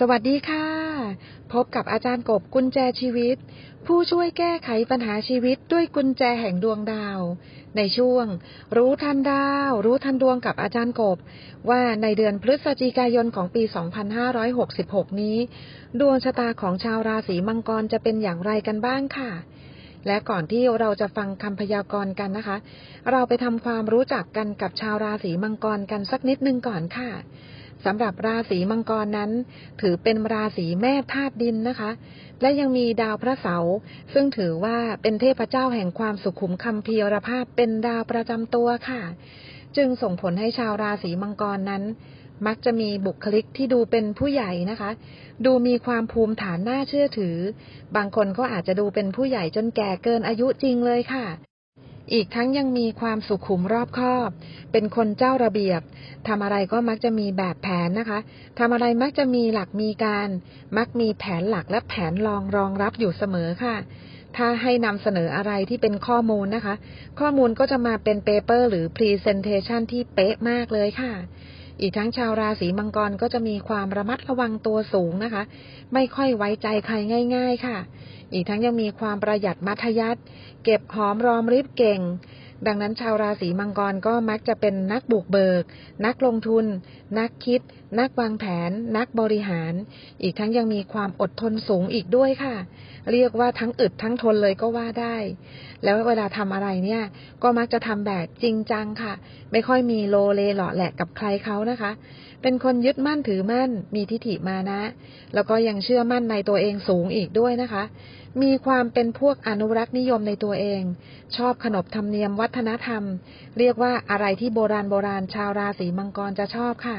สวัสดีค่ะ พบกับอาจารย์กบกุญแจชีวิต ผู้ช่วยแก้ไขปัญหาชีวิตด้วยกุญแจแห่งดวงดาว ในช่วง รู้ทันดาว รู้ทันดวงกับอาจารย์กบ ว่าในเดือนพฤศจิกายนของปี 2566 นี้ ดวงชะตาของชาวราศีมังกรจะเป็นอย่างไรกันบ้างค่ะ และก่อนที่เราจะฟังคำพยากรณ์กันนะคะ เราไปทำความรู้จักกันกับชาวราศีมังกรกันสักนิดนึงก่อนค่ะ สำหรับราศีมังกรนั้น ถือเป็นราศีแม่ธาตุดินนะคะ และยังมีดาวพระเสาร์ซึ่งถือว่าเป็นเทพเจ้าแห่งความสุขุมคำพีรภาพเป็นดาวประจำตัวค่ะ จึงส่งผลให้ชาวราศีมังกรนั้น มักจะมีบุคลิกที่ดูเป็นผู้ใหญ่นะคะ ดูมีความภูมิฐานน่าเชื่อถือ บางคนก็อาจจะดูเป็นผู้ใหญ่จนแก่เกินอายุจริงเลยค่ะ อีกทั้งยังมีความสุขุมรอบคอบ เป็นคนเจ้าระเบียบ ทำอะไรก็มักจะมีแบบแผนนะคะ ทำอะไรมักจะมีหลักมีการ มักมีแผนหลักและแผนรองรองรับอยู่เสมอค่ะ ถ้าให้นำเสนออะไรที่เป็นข้อมูลนะคะ ข้อมูลก็จะมาเป็นเปเปอร์หรือพรีเซนเทชันที่เป๊ะมากเลยค่ะ อีกทั้งชาวราศีมังกรก็จะมีความระมัดระวังตัวสูงนะคะ ไม่ค่อยไว้ใจใครง่าย ๆค่ะ อีกทั้งยังมีความประหยัดมัธยัติเก็บหอมรอมริบเก่ง ดังนั้นชาวราศีมังกรก็มักจะเป็นนักบุกเบิก นักลงทุน นักคิด นักวางแผน นักบริหาร อีกทั้งยังมีความอดทนสูงอีกด้วยค่ะ เรียกว่าทั้งอึดทั้งทนเลยก็ว่าได้ แล้วเวลาทำอะไรเนี่ย ก็มักจะทำแบบจริงจังค่ะ ไม่ค่อยมีโลเลหล่อแหละกับใครเขานะคะ เป็นคนยึดมั่นถือมั่น มีทิฏฐิมานะ แล้วก็ยังเชื่อมั่นในตัวเองสูงอีกด้วยนะคะ มีความเป็นพวกอนุรักษ์นิยมในตัวเอง ชอบขนบธรรมเนียมวัฒนธรรม เรียกว่าอะไรที่โบราณโบราณชาวราศีมังกรจะชอบค่ะ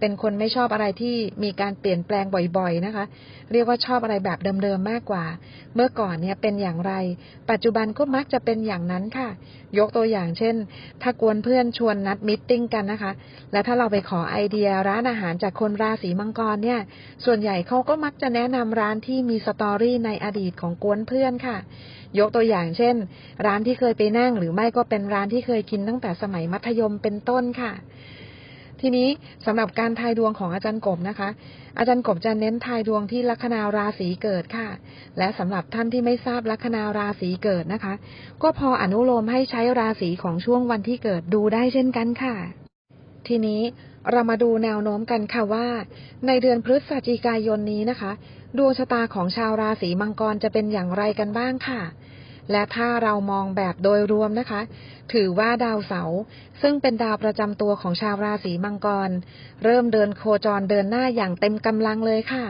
เป็นคนไม่ชอบอะไรที่มีการเปลี่ยนแปลงบ่อยๆนะคะ เรียกว่าชอบอะไรแบบเดิมๆมากกว่า เมื่อก่อนเนี่ยเป็นอย่างไร ปัจจุบันก็มักจะเป็นอย่างนั้นค่ะ ยกตัวอย่างเช่น ถ้ากวนเพื่อนชวนนัดมิทติ้งกันนะคะ และถ้าเราไปขอไอเดียร้านอาหารจากคนราศีมังกรเนี่ย ส่วนใหญ่เขาก็มักจะแนะนำร้านที่มีสตอรี่ในอดีตของกวนเพื่อนค่ะ ยกตัวอย่างเช่น ร้านที่เคยไปนั่งหรือไม่ก็เป็นร้านที่เคยกินตั้งแต่สมัยมัธยมเป็นต้นค่ะ ทีนี้สำหรับการทายดวงของอาจารย์กบนะคะ อาจารย์กบจะเน้นทายดวงที่ลัคนาราศีเกิดค่ะ และสำหรับท่านที่ไม่ทราบลัคนาราศีเกิดนะคะ ก็พออนุโลมให้ใช้ราศีของช่วงวันที่เกิดดูได้เช่นกันค่ะ ทีนี้เรามาดูแนวโน้มกันค่ะว่า ในเดือนพฤศจิกายนนี้นะคะ ดวงชะตาของชาวราศีมังกรจะเป็นอย่างไรกันบ้างค่ะ และถ้าเรามองแบบโดยรวมนะคะ ถือว่าดาวเสาร์ซึ่งเป็นดาวประจำตัวของชาวราศีมังกร เริ่มเดินโคจรเดินหน้าอย่างเต็มกำลังเลยค่ะ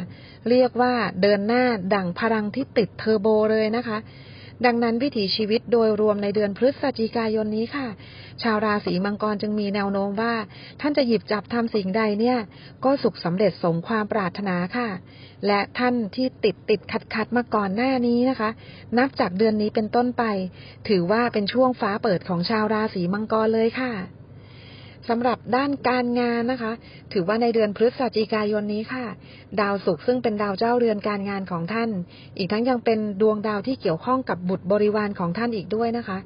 เรียกว่าเดินหน้าดั่งพลังที่ติดเทอร์โบเลยนะคะ ดังนั้นวิถีชีวิตโดยรวมในเดือนพฤศจิกายนนี้ค่ะ ชาวราศีมังกรจึงมีแนวโน้มว่า ท่านจะหยิบจับทำสิ่งใดเนี่ย ก็สุขสำเร็จสมความปรารถนาค่ะ และท่านที่ติดติดขัดขัดมาก่อนหน้านี้นะคะ นับจากเดือนนี้เป็นต้นไป ถือว่าเป็นช่วงฟ้าเปิดของชาวราศีมังกรเลยค่ะ สำหรับด้านการงานนะคะ ถือว่าในเดือนพฤศจิกายนนี้ค่ะ ดาวศุกร์ซึ่งเป็นดาวเจ้าเรือนการงานของท่าน อีกทั้งยังเป็นดวงดาวที่เกี่ยวข้องกับบุตรบริวารของท่านอีกด้วยนะคะ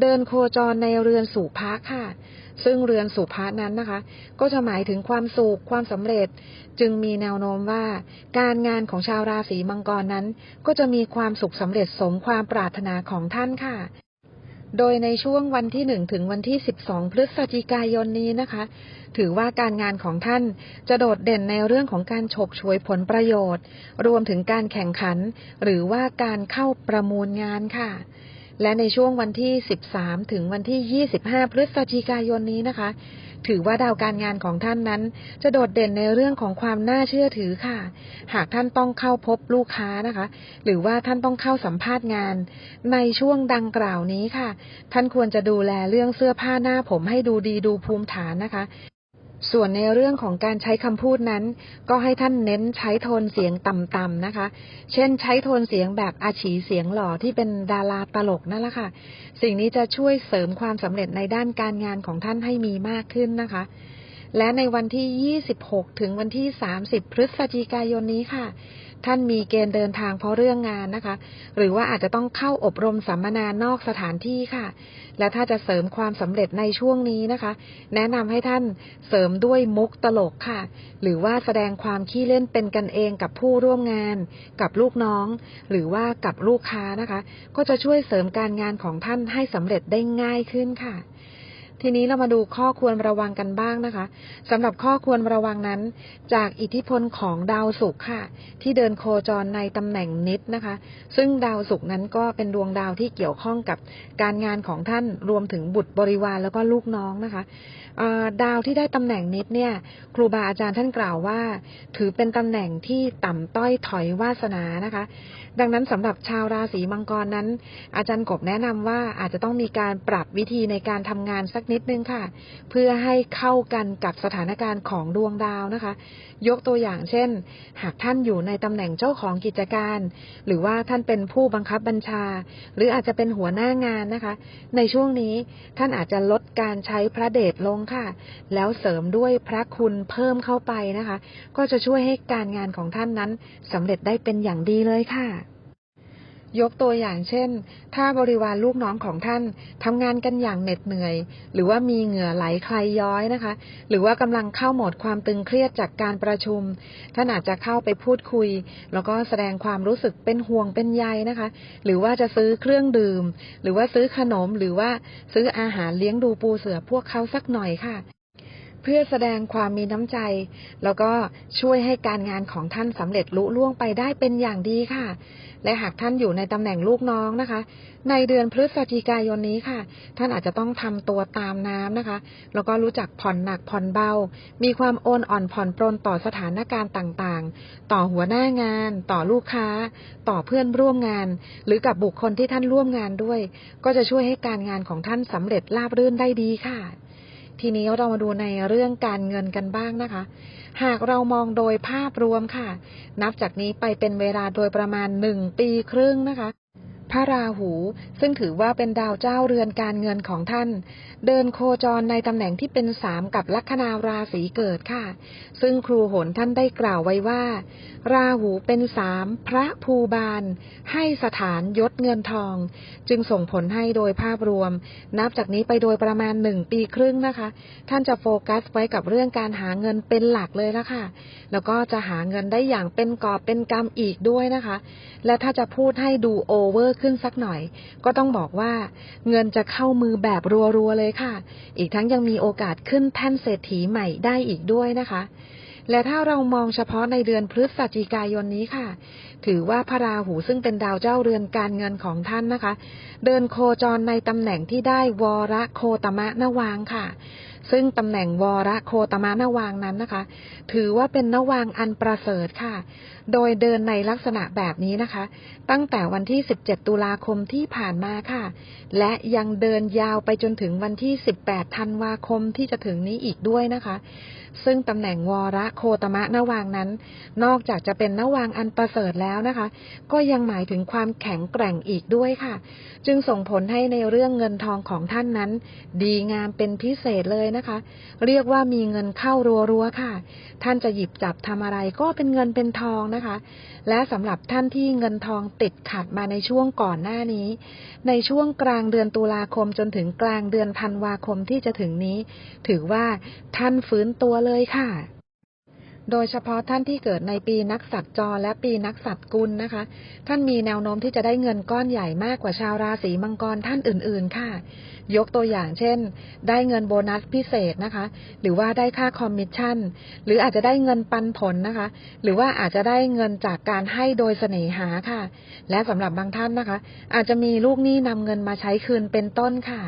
เดินโคจรในเรือนสุภะค่ะ ซึ่งเรือนสุภะนั้นนะคะ ก็จะหมายถึงความสุขความสำเร็จ จึงมีแนวโน้มว่า การงานของชาวราศีมังกรนั้น ก็จะมีความสุขสำเร็จสมความปรารถนาของท่านค่ะ โดยในช่วงวันที่หนึ่งถึงวันที่สิบสองพฤศจิกายนนี้นะคะ ถือว่าการงานของท่านจะโดดเด่นในเรื่องของการฉกฉวยผลประโยชน์ รวมถึงการแข่งขัน หรือว่าการเข้าประมูลงานค่ะ และในช่วงวันที่สิบสามถึงวันที่ยี่สิบห้าพฤศจิกายนนี้นะคะ ถือว่าดาวการงานของท่านนั้น จะโดดเด่นในเรื่องของความน่าเชื่อถือค่ะ หากท่านต้องเข้าพบลูกค้านะคะ หรือว่าท่านต้องเข้าสัมภาษณ์งาน ในช่วงดังกล่าวนี้ค่ะ ท่านควรจะดูแลเรื่องเสื้อผ้าหน้าผมให้ดูดีดูภูมิฐานนะคะ ส่วนในเรื่องของการใช้คำพูดนั้น ก็ให้ท่านเน้นใช้โทนเสียงต่ำๆนะคะ เช่นใช้โทนเสียงแบบอาชีเสียงหล่อที่เป็นดาราตลกนั่นแหละค่ะ สิ่งนี้จะช่วยเสริมความสำเร็จในด้านการงานของท่านให้มีมากขึ้นนะคะ และในวันที่ 26 ถึงวันที่ 30 พฤศจิกายนนี้ค่ะ ท่านมีเกณฑ์เดินทางเพราะเรื่องงานนะคะ หรือว่าอาจจะต้องเข้าอบรมสัมมนานอกสถานที่ค่ะ และถ้าจะเสริมความสำเร็จในช่วงนี้นะคะ แนะนำให้ท่านเสริมด้วยมุกตลกค่ะ หรือว่าแสดงความขี้เล่นเป็นกันเองกับผู้ร่วมงาน กับลูกน้อง หรือว่ากับลูกค้านะคะ ก็จะช่วยเสริมการงานของท่านให้สำเร็จได้ง่ายขึ้นค่ะ ทีนี้เรามาดูข้อควรระวังกันบ้างนะคะสำหรับข้อควรระวังนั้น จากอิทธิพลของดาวศุกร์ค่ะ ที่เดินโคจรในตำแหน่งนิดนะคะ ซึ่งดาวศุกร์นั้นก็เป็นดวงดาวที่เกี่ยวข้องกับการงานของท่านรวมถึงบุตรบริวารแล้วก็ลูกน้องนะคะดาวที่ได้ตำแหน่งนิดเนี่ย ครูบาอาจารย์ท่านกล่าวว่า ถือเป็นตำแหน่งที่ต่ำต้อยถอยวาสนานะคะ ดังนั้นสำหรับชาวราศีมังกรนั้น อาจารย์กบแนะนำว่าอาจจะต้องมีการปรับวิธีในการทำงานสักนิดนึงค่ะ เพื่อให้เข้ากันกับสถานการณ์ของดวงดาวนะคะ ยกตัวอย่างเช่น หากท่านอยู่ในตำแหน่งเจ้าของกิจการ หรือว่าท่านเป็นผู้บังคับบัญชา หรืออาจจะเป็นหัวหน้างานนะคะ ในช่วงนี้ท่านอาจจะลดการใช้พระเดชลงค่ะ แล้วเสริมด้วยพระคุณเพิ่มเข้าไปนะคะ ก็จะช่วยให้การงานของท่านนั้นสำเร็จได้เป็นอย่างดีเลยค่ะ ยกตัวอย่างเช่น ถ้าบริวารลูกน้องของท่านทำงานกันอย่างเหน็ดเหนื่อย หรือว่ามีเหงื่อไหลใครย้อยนะคะ หรือว่ากำลังเข้าโหมดความตึงเครียดจากการประชุม ท่านอาจจะเข้าไปพูดคุย แล้วก็แสดงความรู้สึกเป็นห่วงเป็นใยนะคะ หรือว่าจะซื้อเครื่องดื่ม หรือว่าซื้อขนมหรือว่าซื้ออาหารเลี้ยงดูปูเสือพวกเขาสักหน่อยค่ะ เพื่อแสดงความมีน้ำใจ แล้วก็ช่วยให้การงานของท่านสำเร็จลุล่วงไปได้เป็นอย่างดีค่ะ และหากท่านอยู่ในตำแหน่งลูกน้องนะคะ ในเดือนพฤศจิกายนนี้ค่ะ ท่านอาจจะต้องทำตัวตามน้ำนะคะ แล้วก็รู้จักผ่อนหนักผ่อนเบา มีความโอนอ่อนผ่อนปรนต่อสถานการณ์ต่างๆ ต่อหัวหน้างาน ต่อลูกค้า ต่อเพื่อนร่วมงาน หรือกับบุคคลที่ท่านร่วมงานด้วย ก็จะช่วยให้การงานของท่านสำเร็จราบรื่นได้ดีค่ะ ทีนี้เรามาดูในเรื่องการเงินกันบ้างนะคะ หากเรามองโดยภาพรวมค่ะ นับจากนี้ไปเป็นเวลาโดยประมาณหนึ่งปีครึ่งนะคะ พระราหู ซึ่งถือว่าเป็นดาวเจ้าเรือนการเงินของท่าน เดินโคจรในตำแหน่งที่เป็นสามกับลัคนาราศีเกิดค่ะ ซึ่งครูโหนท่านได้กล่าวไว้ว่า ราหูเป็นสามพระภูบาล ให้สถานยศเงินทอง จึงส่งผลให้โดยภาพรวม นับจากนี้ไปโดยประมาณหนึ่งปีครึ่งนะคะ ท่านจะโฟกัสไว้กับเรื่องการหาเงินเป็นหลักเลยละค่ะ แล้วก็จะหาเงินได้อย่างเป็นกอบเป็นกำอีกด้วยนะคะ และถ้าจะพูดให้ดูโอเวอร์ขึ้นสักหน่อย ก็ต้องบอกว่า เงินจะเข้ามือแบบรัวๆเลยค่ะ อีกทั้งยังมีโอกาสขึ้นแท่นเศรษฐีใหม่ได้อีกด้วยนะคะ และถ้าเรามองเฉพาะในเดือนพฤศจิกายนนี้ค่ะ ถือว่าพระราหูซึ่งเป็นดาวเจ้าเรือนการเงินของท่านนะคะ เดินโคจรในตำแหน่งที่ได้วรโคตมะนวางค่ะ ซึ่งตำแหน่งวรโคตมะนวางนั้นนะคะ ถือว่าเป็นนวางอันประเสริฐค่ะ โดยเดินในลักษณะแบบนี้นะคะ ตั้งแต่วันที่ 17 ตุลาคมที่ผ่านมาค่ะ และยังเดินยาวไปจนถึงวันที่ 18 ธันวาคมที่จะถึงนี้อีกด้วยนะคะ ซึ่งตำแหน่งวรโคตมะนวางนั้น นอกจากจะเป็นนวางอันประเสริฐแล้วนะคะ ก็ยังหมายถึงความแข็งแกร่งอีกด้วยค่ะ จึงส่งผลให้ในเรื่องเงินทองของท่านนั้น ดีงามเป็นพิเศษเลยนะคะเรียกว่ามีเงินเข้ารัวๆค่ะ ท่านจะหยิบจับทำอะไรก็เป็นเงินเป็นทองนะคะ และสำหรับท่านที่เงินทองติดขัดมาในช่วงก่อนหน้านี้ ในช่วงกลางเดือนตุลาคมจนถึงกลางเดือนธันวาคมที่จะถึงนี้ ถือว่าท่านฟื้นตัวเลยค่ะ โดยเฉพาะท่านที่เกิดในปีนักษัตริย์จรและปีนักษัตริย์กุลนะคะ ท่านมีแนวโน้มที่จะได้เงินก้อนใหญ่มากกว่าชาวราศีมังกรท่านอื่นๆ ค่ะ ยกตัวอย่างเช่น ได้เงินโบนัสพิเศษนะคะ หรือว่าได้ค่าคอมมิชชั่น หรืออาจจะได้เงินปันผลนะคะ หรือว่าอาจจะได้เงินจากการให้โดยเสน่หาค่ะ และสำหรับบางท่านนะคะ อาจจะมีลูกหนี้นำเงินมาใช้คืนเป็นต้นค่ะ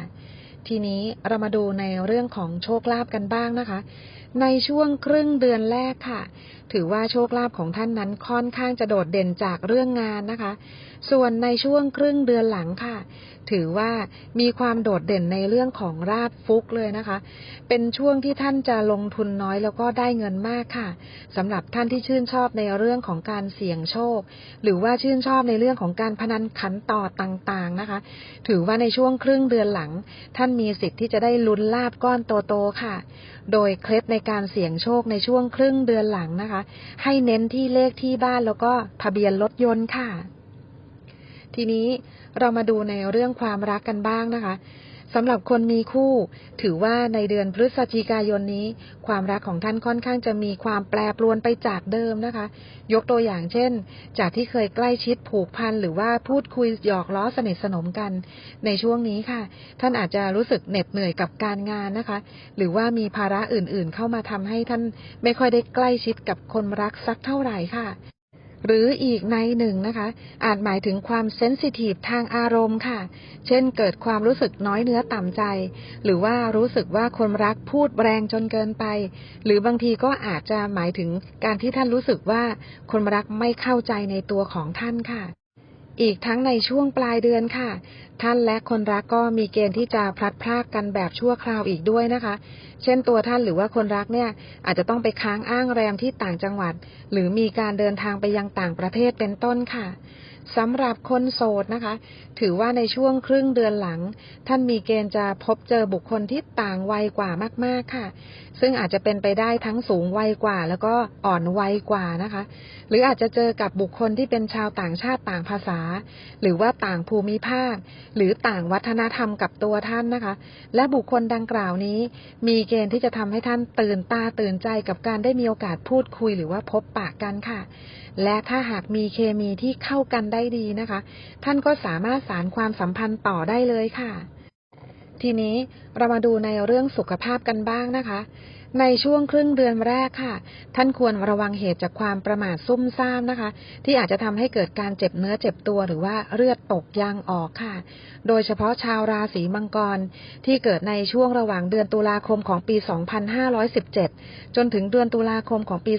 ทีนี้เรามาดูในเรื่องของโชคลาภกันบ้างนะคะ ในช่วงครึ่งเดือนแรกค่ะ ถือว่าโชคลาภของท่านนั้นค่อนข้างจะโดดเด่นจากเรื่องงานนะคะ ส่วนในช่วงครึ่งเดือนหลังค่ะ ถือว่ามีความโดดเด่นในเรื่องของราบฟุกเลยนะคะ เป็นช่วงที่ท่านจะลงทุนน้อยแล้วก็ได้เงินมากค่ะสำหรับท่านที่ชื่นชอบในเรื่องของการเสี่ยงโชค หรือว่าชื่นชอบในเรื่องของการพนันขันต่อต่างๆนะคะ ถือว่าในช่วงครึ่งเดือนหลัง ท่านมีสิทธิ์ที่จะได้ลุ้นลาบก้อนโตๆค่ะ โดยเคล็ดในการเสี่ยงโชคในช่วงครึ่งเดือนหลังนะคะ ให้เน้นที่เลขที่บ้านแล้วก็ทะเบียนรถยนต์ค่ะ ทีนี้เรามาดูในเรื่องความรักกันบ้างนะคะ สำหรับคนมีคู่ ถือว่าในเดือนพฤศจิกายนนี้ ความรักของท่านค่อนข้างจะมีความแปรปรวนไปจากเดิมนะคะ ยกตัวอย่างเช่น จากที่เคยใกล้ชิดผูกพันหรือว่าพูดคุยหยอกล้อสนิทสนมกัน ในช่วงนี้ค่ะ ท่านอาจจะรู้สึกเหน็ดเหนื่อยกับการงานนะคะ หรือว่ามีภาระอื่นๆ เข้ามาทำให้ท่านไม่ค่อยได้ใกล้ชิดกับคนรักสักเท่าไหร่ค่ะ หรืออีกในหนึ่งนะคะ อาจหมายถึงความเซนซิทีฟทางอารมณ์ค่ะ เช่นเกิดความรู้สึกน้อยเนื้อต่ำใจ หรือว่ารู้สึกว่าคนรักพูดแรงจนเกินไป หรือบางทีก็อาจจะหมายถึงการที่ท่านรู้สึกว่าคนรักไม่เข้าใจในตัวของท่านค่ะ อีกทั้งในช่วงปลายเดือนค่ะ ท่านและคนรักก็มีเกณฑ์ที่จะพลัดพรากกันแบบชั่วคราวอีกด้วยนะคะ เช่นตัวท่านหรือว่าคนรักเนี่ยอาจจะต้องไปค้างอ้างแรมที่ต่างจังหวัด หรือมีการเดินทางไปยังต่างประเทศเป็นต้นค่ะ สำหรับคนโสดนะคะ ถือว่าในช่วงครึ่งเดือนหลัง ท่านมีเกณฑ์จะพบเจอบุคคลที่ต่างวัยกว่ามากๆค่ะ ซึ่งอาจจะเป็นไปได้ทั้งสูงวัยกว่า แล้วก็อ่อนวัยกว่านะคะ หรืออาจจะเจอกับบุคคลที่เป็นชาวต่างชาติต่างภาษา หรือว่าต่างภูมิภาค หรือต่างวัฒนธรรมกับตัวท่านนะคะ และบุคคลดังกล่าวนี้ มีเกณฑ์ที่จะทำให้ท่านตื่นตาตื่นใจกับการได้มีโอกาสพูดคุยหรือว่าพบปะกันค่ะ และถ้าหากมีเคมีที่เข้ากันได้ดีนะคะ ท่านก็สามารถสารความสัมพันธ์ต่อได้เลยค่ะ ทีนี้เรามาดูในเรื่องสุขภาพกันบ้างนะคะ ในช่วงครึ่งเดือนแรกค่ะ ท่านควรระวังเหตุจากความประมาทซุ่มซ่ามนะคะ ที่อาจจะทำให้เกิดการเจ็บเนื้อเจ็บตัวหรือว่าเลือดตกยางออกค่ะ โดยเฉพาะชาวราศีมังกร ที่เกิดในช่วงระหว่างเดือนตุลาคมของปี 2517 จนถึงเดือนตุลาคมของปี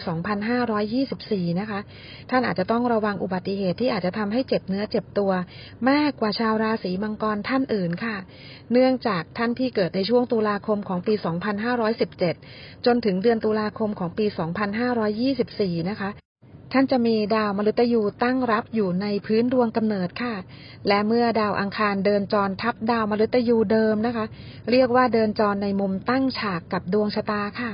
2524 นะคะ ท่านอาจจะต้องระวังอุบัติเหตุที่อาจจะทำให้เจ็บเนื้อเจ็บตัว มากกว่าชาวราศีมังกรท่านอื่นค่ะ เนื่องจากท่านที่เกิดในช่วงตุลาคมของปี 2517จนถึงเดือนตุลาคมของปี 2524 นะคะ ท่านจะมีดาวมฤตยูตั้งรับอยู่ในพื้นดวงกำเนิดค่ะ และเมื่อดาวอังคารเดินจรทับดาวมฤตยูเดิมนะคะ เรียกว่าเดินจรในมุมตั้งฉากกับดวงชะตาค่ะ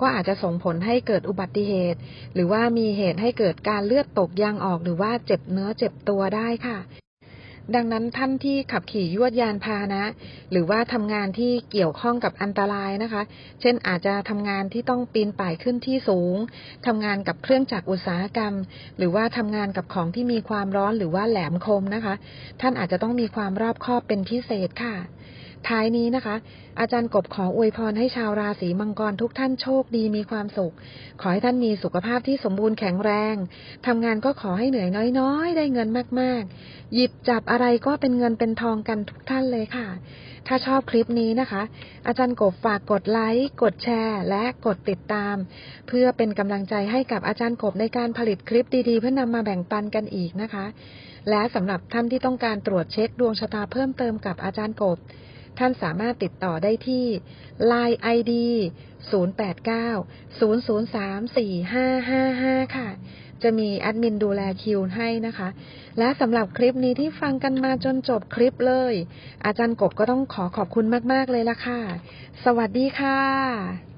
ก็อาจจะส่งผลให้เกิดอุบัติเหตุ หรือว่ามีเหตุให้เกิดการเลือดตกยางออกหรือว่าเจ็บเนื้อเจ็บตัวได้ค่ะ ดังนั้นท่านที่ขับขี่ยวดยานพาหนะ หรือว่าทำงานที่เกี่ยวข้องกับอันตรายนะคะ เช่นอาจจะทำงานที่ต้องปีนป่ายขึ้นที่สูงทำงานกับเครื่องจักรอุตสาหกรรม หรือว่าทำงานกับของที่มีความร้อนหรือว่าแหลมคมนะคะ ท่านอาจจะต้องมีความรอบคอบเป็นพิเศษค่ะ ท้ายนี้นะคะ อาจารย์กบขออวยพรให้ชาวราศีมังกรทุกท่านโชคดีมีความสุข ขอให้ท่านมีสุขภาพที่สมบูรณ์แข็งแรงทำงานก็ขอให้เหนื่อยน้อยๆ ได้เงินมากๆ หยิบจับอะไรก็เป็นเงินเป็นทองกันทุกท่านเลยค่ะ ถ้าชอบคลิปนี้นะคะ อาจารย์กบฝากกดไลค์กดแชร์ และกดติดตาม เพื่อเป็นกำลังใจให้กับอาจารย์กบในการผลิตคลิปดีๆ เพื่อนำมาแบ่งปันกันอีกนะคะ และสำหรับท่านที่ต้องการตรวจเช็คดวงชะตาเพิ่มเติมกับอาจารย์กบ ท่านสามารถติดต่อได้ที่ Line ID 089 003 4555 ค่ะ จะมีแอดมินดูแลคิวให้นะคะ และสำหรับคลิปนี้ที่ฟังกันมาจนจบคลิปเลย อาจารย์กบก็ต้องขอขอบคุณมาก ๆ เลยละค่ะ สวัสดีค่ะ